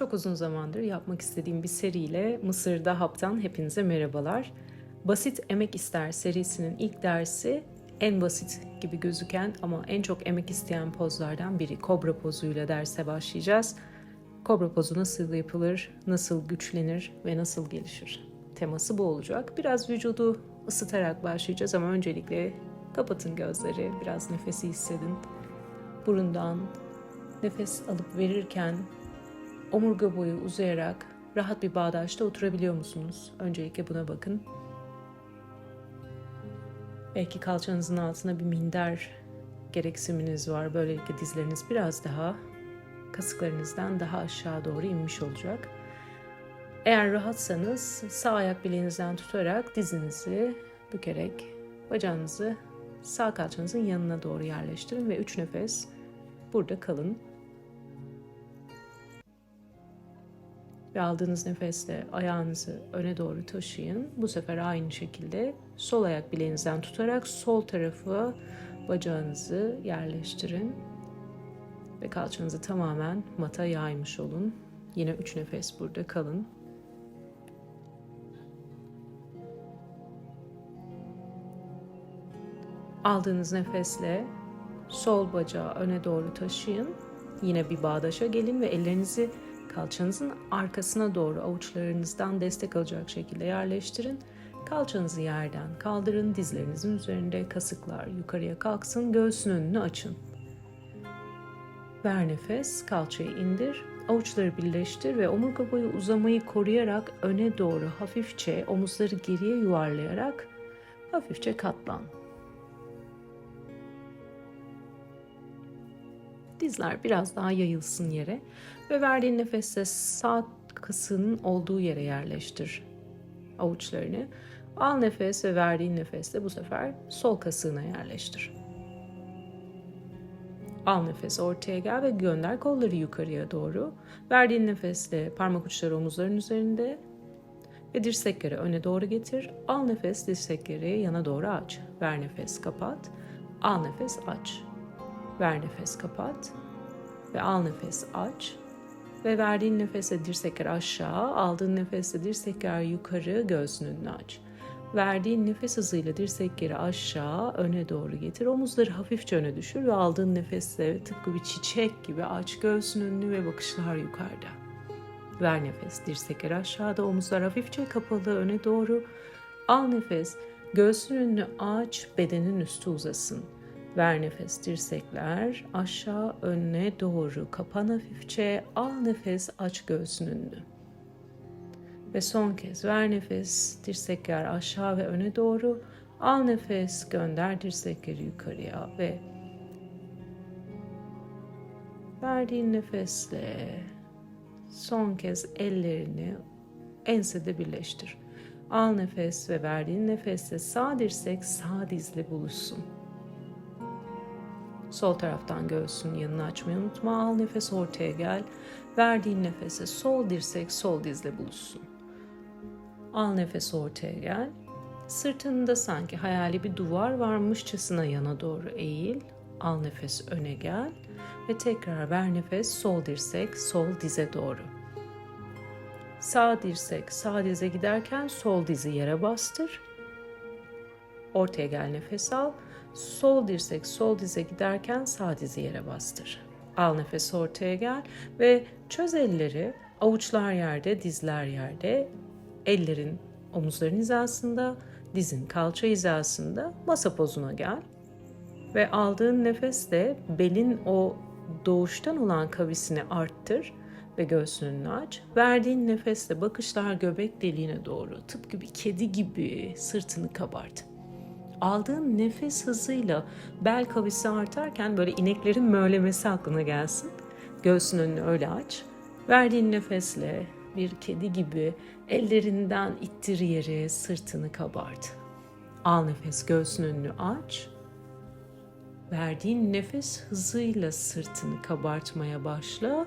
Çok uzun zamandır yapmak istediğim bir seriyle Mısır'da Hap'tan hepinize merhabalar. Basit Emek İster serisinin ilk dersi en basit gibi gözüken ama en çok emek isteyen pozlardan biri. Kobra pozuyla derse başlayacağız. Kobra pozu nasıl yapılır, nasıl güçlenir ve nasıl gelişir? Teması bu olacak. Biraz vücudu ısıtarak başlayacağız ama öncelikle kapatın gözleri, biraz nefesi hissedin. Burundan nefes alıp verirken omurga boyu uzayarak rahat bir bağdaşta oturabiliyor musunuz? Öncelikle buna bakın. Belki kalçanızın altına bir minder gereksiniminiz var. Böylelikle dizleriniz biraz daha kasıklarınızdan daha aşağı doğru inmiş olacak. Eğer rahatsanız sağ ayak bileğinizden tutarak dizinizi bükerek bacağınızı sağ kalçanızın yanına doğru yerleştirin ve 3 nefes burada kalın. Ve aldığınız nefesle ayağınızı öne doğru taşıyın. Bu sefer aynı şekilde sol ayak bileğinizden tutarak sol tarafı bacağınızı yerleştirin. Ve kalçanızı tamamen mata yaymış olun. Yine üç nefes burada kalın. Aldığınız nefesle sol bacağı öne doğru taşıyın. Yine bir bağdaşa gelin ve ellerinizi kalçanızın arkasına doğru avuçlarınızdan destek alacak şekilde yerleştirin. Kalçanızı yerden kaldırın, dizlerinizin üzerinde kasıklar yukarıya kalksın, göğsün önünü açın. Ver nefes, kalçayı indir, avuçları birleştir ve omurga boyu uzamayı koruyarak öne doğru hafifçe omuzları geriye yuvarlayarak hafifçe katlan. Dizler biraz daha yayılsın yere ve verdiğin nefeste sağ kasının olduğu yere yerleştir avuçlarını. Al nefes ve verdiğin nefeste bu sefer sol kasığına yerleştir. Al nefes ortaya gel ve gönder kolları yukarıya doğru. Verdiğin nefeste parmak uçları omuzların üzerinde ve dirsekleri öne doğru getir. Al nefes dirsekleri yana doğru aç. Ver nefes kapat. Al nefes aç. Ver nefes kapat. Ve al nefes aç. Ve verdiğin nefese dirsekler aşağı, aldığın nefeste dirsekler yukarı, göğsün önünü aç. Verdiğin nefes hızıyla dirsekleri aşağı, öne doğru getir. Omuzları hafifçe öne düşür ve aldığın nefesle tıpkı bir çiçek gibi aç göğsün önünü ve bakışlar yukarıda. Ver nefes, dirsekler aşağıda, omuzlar hafifçe kapalı, öne doğru. Al nefes, göğsün önünü aç, bedenin üstü uzasın. Ver nefes dirsekler aşağı önüne doğru kapan hafifçe al nefes aç göğsün önünü. Ve son kez ver nefes dirsekler aşağı ve öne doğru al nefes gönder dirsekleri yukarıya ve verdiğin nefesle son kez ellerini ensede birleştir. Al nefes ve verdiğin nefesle sağ dirsek sağ dizle buluşsun. Sol taraftan göğsün yanını açmayı unutma. Al nefes ortaya gel. Verdiğin nefese sol dirsek sol dizle buluşsun. Al nefes ortaya gel. Sırtında sanki hayali bir duvar varmışçasına yana doğru eğil. Al nefes öne gel ve tekrar ver nefes sol dirsek sol dize doğru. Sağ dirsek sağ dize giderken sol dizi yere bastır. Ortaya gel nefes al. Sol dirsek sol dize giderken sağ dizi yere bastır. Al nefes ortaya gel ve çöz elleri. Avuçlar yerde, dizler yerde. Ellerin omuzların hizasında, dizin kalça hizasında masa pozuna gel. Ve aldığın nefesle belin o doğuştan olan kavisini arttır ve göğsünü aç. Verdiğin nefesle bakışlar göbek deliğine doğru tıpkı bir kedi gibi sırtını kabart aldığın nefes hızıyla bel kavisi artarken böyle ineklerin mölemesi aklına gelsin. Göğsün önünü öyle aç. Verdiğin nefesle bir kedi gibi ellerinden ittir yere sırtını kabart. Al nefes göğsün önünü aç. Verdiğin nefes hızıyla sırtını kabartmaya başla.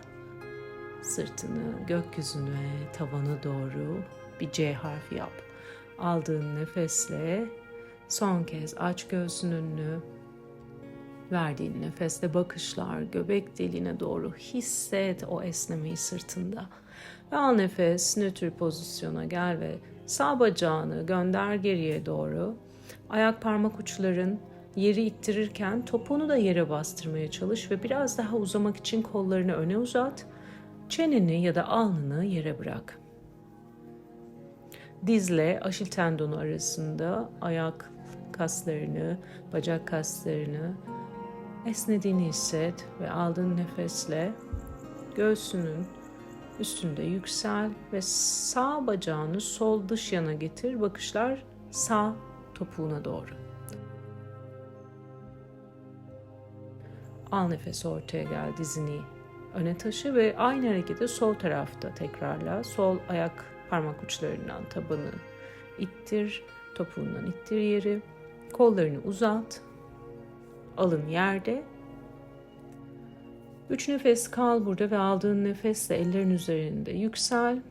Sırtını gökyüzüne, tavana doğru bir C harfi yap. Aldığın nefesle Son kez aç göğsün önünü Verdiğin nefeste bakışlar göbek deliğine doğru hisset o esnemeyi sırtında. Ve al nefes nötr pozisyona gel ve sağ bacağını gönder geriye doğru. Ayak parmak uçların yeri ittirirken topuğunu da yere bastırmaya çalış ve biraz daha uzamak için kollarını öne uzat. Çeneni ya da alnını yere bırak. Dizle aşil tendonu arasında ayak kaslarını, bacak kaslarını esnediğini hisset ve aldığın nefesle göğsünün üstünde yüksel ve sağ bacağını sol dış yana getir. Bakışlar sağ topuğuna doğru. Al nefes ortaya gel dizini öne taşı ve aynı hareketi sol tarafta tekrarla. Sol ayak parmak uçlarından tabanı ittir, topuğundan ittir yeri. Kollarını uzat. Alın yerde. Üç nefes kal burada ve aldığın nefesle ellerin üzerinde yüksel.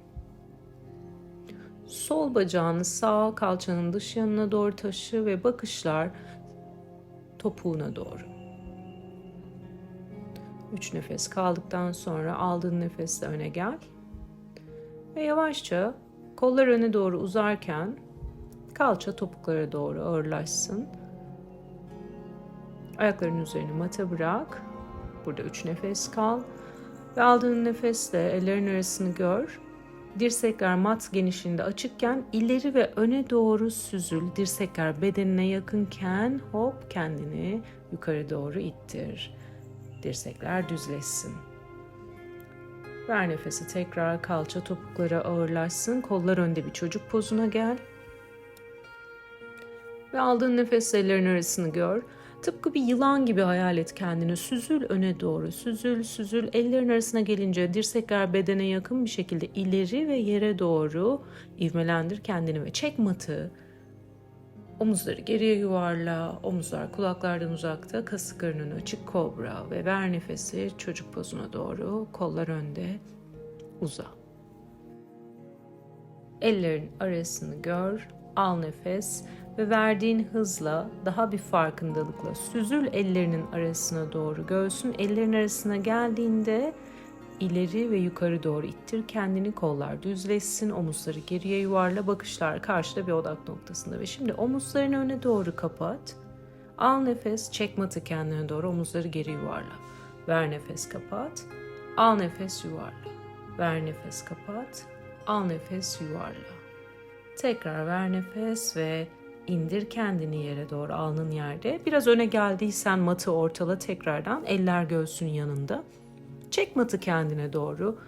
Sol bacağını sağ kalçanın dış yanına doğru taşı ve bakışlar topuğuna doğru. Üç nefes kaldıktan sonra aldığın nefesle öne gel. Ve yavaşça kollar öne doğru uzarken kalça topuklara doğru ağırlaşsın. Ayakların üzerine mata bırak. Burada üç nefes kal. Ve aldığın nefesle ellerin arasını gör. Dirsekler mat genişliğinde açıkken ileri ve öne doğru süzül. Dirsekler bedenine yakınken hop kendini yukarı doğru ittir. Dirsekler düzleşsin. Ver nefesi tekrar kalça topuklara ağırlaşsın. Kollar önde bir çocuk pozuna gel. Ve aldığın nefes ellerin arasını gör. Tıpkı bir yılan gibi hayal et kendini. Süzül öne doğru. Süzül, süzül. Ellerin arasına gelince dirsekler bedene yakın bir şekilde ileri ve yere doğru ivmelendir kendini ve çek matı. Omuzları geriye yuvarla, omuzlar kulaklardan uzakta, kasıklarının açık kobra ve ver nefesi çocuk pozuna doğru, kollar önde, uza. Ellerin arasını gör, al nefes ve verdiğin hızla daha bir farkındalıkla süzül ellerinin arasına doğru. Göğsün ellerin arasına geldiğinde ileri ve yukarı doğru ittir kendini kollar düzleşsin omuzları geriye yuvarla bakışlar karşıda bir odak noktasında. Ve şimdi omuzlarını öne doğru kapat. Al nefes çek matı kendine doğru omuzları geri yuvarla. Ver nefes kapat. Al nefes yuvarla. Ver nefes kapat. Al nefes yuvarla tekrar ver nefes ve indir kendini yere doğru alnın yerde. Biraz öne geldiysen matı ortala tekrardan eller göğsün yanında. Çek matı kendine doğru.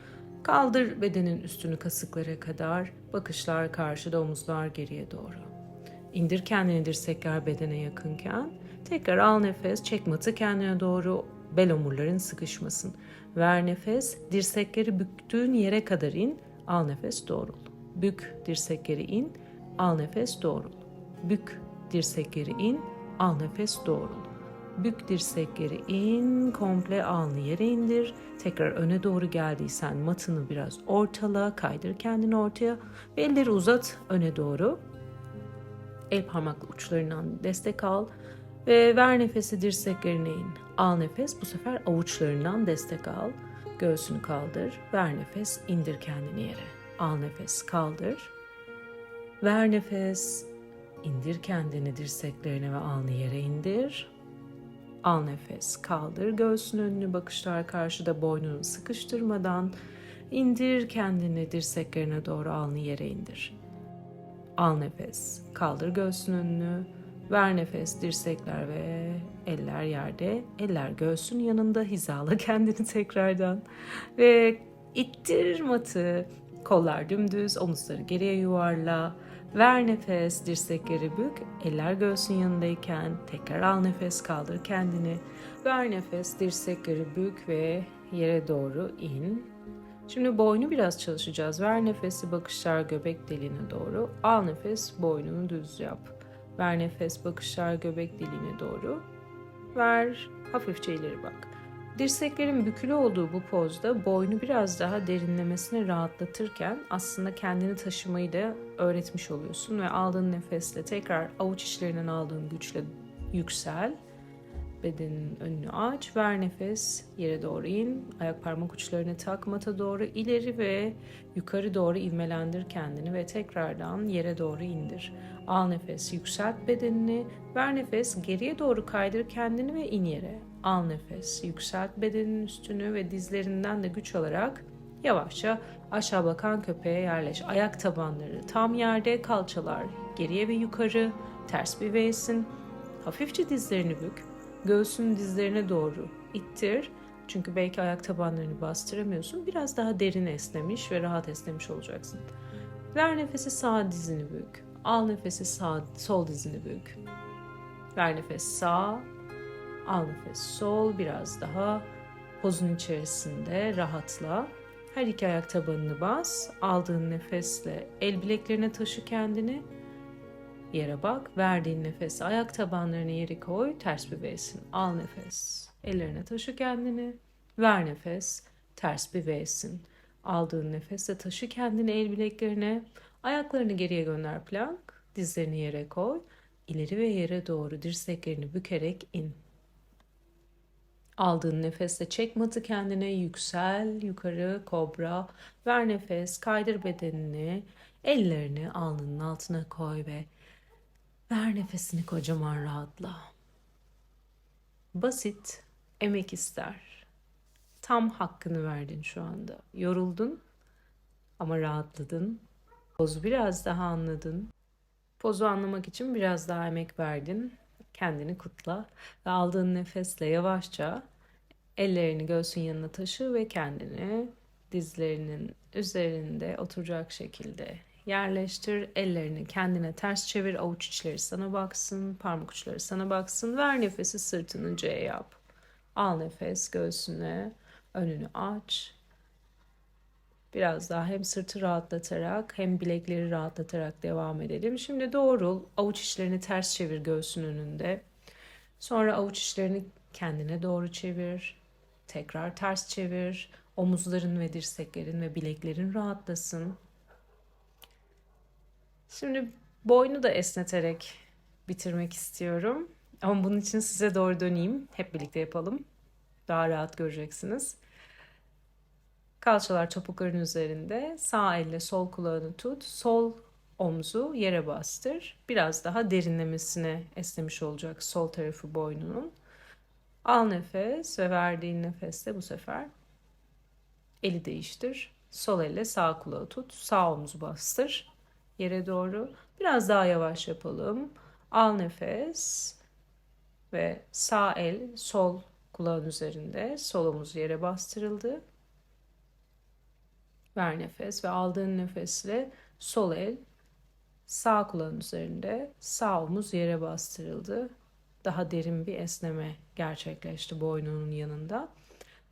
Kaldır bedenin üstünü kasıklara kadar. Bakışlar karşıda omuzlar geriye doğru. İndir kendini dirsekler bedene yakınken. Tekrar al nefes. Çek matı kendine doğru. Bel omurların sıkışmasın. Ver nefes. Dirsekleri büktüğün yere kadar in. Al nefes doğrul. Bük dirsekleri in. Al nefes doğrul. Bük dirsek geri in, al nefes doğrul. Bük dirsek geri in, komple alnı yere indir. Tekrar öne doğru geldiysen matını biraz ortala, kaydır kendini ortaya ve elleri uzat öne doğru. El parmaklı uçlarından destek al ve ver nefesi dirseklerine in. Al nefes bu sefer avuçlarından destek al. Göğsünü kaldır, ver nefes, indir kendini yere. Al nefes, kaldır. Ver nefes, İndir kendini dirseklerine ve alnı yere indir. Al nefes, kaldır göğsün önünü bakışlar karşıda boynunu sıkıştırmadan indir kendini dirseklerine doğru alnı yere indir. Al nefes, kaldır göğsün önünü, ver nefes dirsekler ve eller yerde, eller göğsün yanında hizala kendini tekrardan ve ittir matı, kollar dümdüz, omuzları geriye yuvarla, Ver nefes, dirsekleri bük, eller göğsün yanındayken tekrar al nefes, kaldır kendini. Ver nefes, dirsekleri bük ve yere doğru in. Şimdi boynu biraz çalışacağız. Ver nefesi bakışlar göbek deliğine doğru. Al nefes, boynunu düz yap. Ver nefes, bakışlar göbek deliğine doğru. Ver, hafifçe ileri bak. Dirseklerin bükülü olduğu bu pozda boynu biraz daha derinlemesine rahatlatırken aslında kendini taşımayı da öğretmiş oluyorsun ve aldığın nefesle tekrar avuç içlerinden aldığın güçle yüksel. Bedenin önünü aç. Ver nefes. Yere doğru in. Ayak parmak uçlarını tak mata doğru ileri ve yukarı doğru ivmelendir kendini ve tekrardan yere doğru indir. Al nefes. Yükselt bedenini. Ver nefes. Geriye doğru kaydır kendini ve in yere. Al nefes. Yükselt bedenin üstünü ve dizlerinden de güç alarak yavaşça aşağı bakan köpeğe yerleş. Ayak tabanları tam yerde, kalçalar geriye ve yukarı, ters bir. Hafifçe dizlerini bük. Göğsünü dizlerine doğru ittir. Çünkü belki ayak tabanlarını bastıramıyorsun. Biraz daha derin esnemiş ve rahat esnemiş olacaksın. Ver nefesi sağ dizini bük. Al nefesi sağ, sol dizini bük. Ver nefes sağ. Al nefes sol. Biraz daha pozun içerisinde rahatla. Her iki ayak tabanını bas. Aldığın nefesle el bileklerine taşı kendini. Yere bak. Verdiğin nefesle ayak tabanlarını yere koy. Ters bir V'sin. Al nefes. Ellerine taşı kendini. Ver nefes. Ters bir V'sin. Aldığın nefesle taşı kendini el bileklerine. Ayaklarını geriye gönder plank. Dizlerini yere koy. İleri ve yere doğru dirseklerini bükerek in. Aldığın nefesle çek matı kendine yüksel yukarı kobra. Ver nefes kaydır bedenini. Ellerini alnının altına koy ve ver nefesini kocaman rahatla. Basit, emek ister. Tam hakkını verdin şu anda. Yoruldun ama rahatladın. Pozu biraz daha anladın. Pozu anlamak için biraz daha emek verdin. Kendini kutla ve aldığın nefesle yavaşça ellerini göğsün yanına taşı ve kendini dizlerinin üzerinde oturacak şekilde yerleştir. Ellerini kendine ters çevir. Avuç içleri sana baksın. Parmak uçları sana baksın. Ver nefesi sırtını C yap. Al nefes göğsüne. Önünü aç. Biraz daha hem sırtı rahatlatarak hem bilekleri rahatlatarak devam edelim. Şimdi doğrul. Avuç içlerini ters çevir göğsün önünde. Sonra avuç içlerini kendine doğru çevir. Tekrar ters çevir. Omuzların ve dirseklerin ve bileklerin rahatlasın. Şimdi boynu da esneterek bitirmek istiyorum. Ama bunun için size doğru döneyim. Hep birlikte yapalım. Daha rahat göreceksiniz. Kalçalar topukların üzerinde. Sağ elle sol kulağını tut. Sol omzu yere bastır. Biraz daha derinlemesine esnemiş olacak sol tarafı boynunun. Al nefes ve verdiğin nefeste bu sefer eli değiştir. Sol elle sağ kulağı tut. Sağ omuzu bastır yere doğru. Biraz daha yavaş yapalım. Al nefes ve sağ el sol kulağın üzerinde. Sol omuz yere bastırıldı. Ver nefes ve aldığın nefesle sol el sağ kulağın üzerinde. Sağ omuz yere bastırıldı. Daha derin bir esneme gerçekleşti boynunun yanında.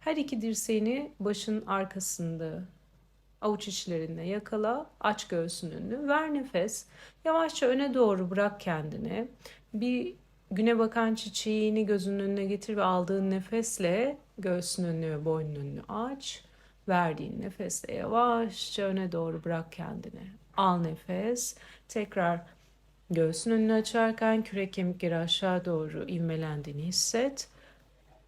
Her iki dirseğini başın arkasında avuç içlerinde yakala, aç göğsün önünü, ver nefes. Yavaşça öne doğru bırak kendini. Bir güne bakan çiçeğini gözünün önüne getir ve aldığın nefesle göğsün önünü ve boynun önünü aç. Verdiğin nefesle yavaşça öne doğru bırak kendini. Al nefes. Tekrar göğsün önünü açarken kürek kemikleri aşağı doğru ivmelendiğini hisset.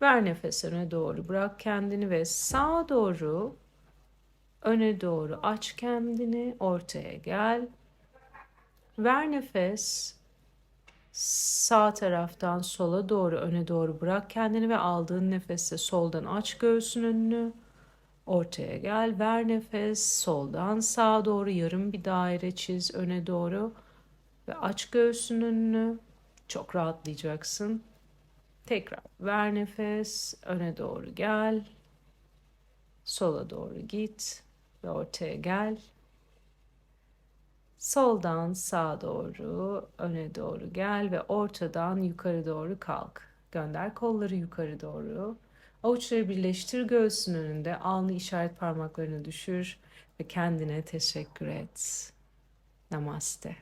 Ver nefes öne doğru bırak kendini ve sağa doğru öne doğru aç kendini, ortaya gel. Ver nefes. Sağ taraftan sola doğru öne doğru bırak kendini ve aldığın nefesle soldan aç göğsün önünü. Ortaya gel, ver nefes. Soldan sağa doğru yarım bir daire çiz öne doğru ve aç göğsün önünü. Çok rahatlayacaksın. Tekrar ver nefes, öne doğru gel. Sola doğru git ve ortaya gel. Soldan sağa doğru, öne doğru gel ve ortadan yukarı doğru kalk. Gönder kolları yukarı doğru. Avuçları birleştir göğsün önünde. Alnı işaret parmaklarını düşür ve kendine teşekkür et. Namaste.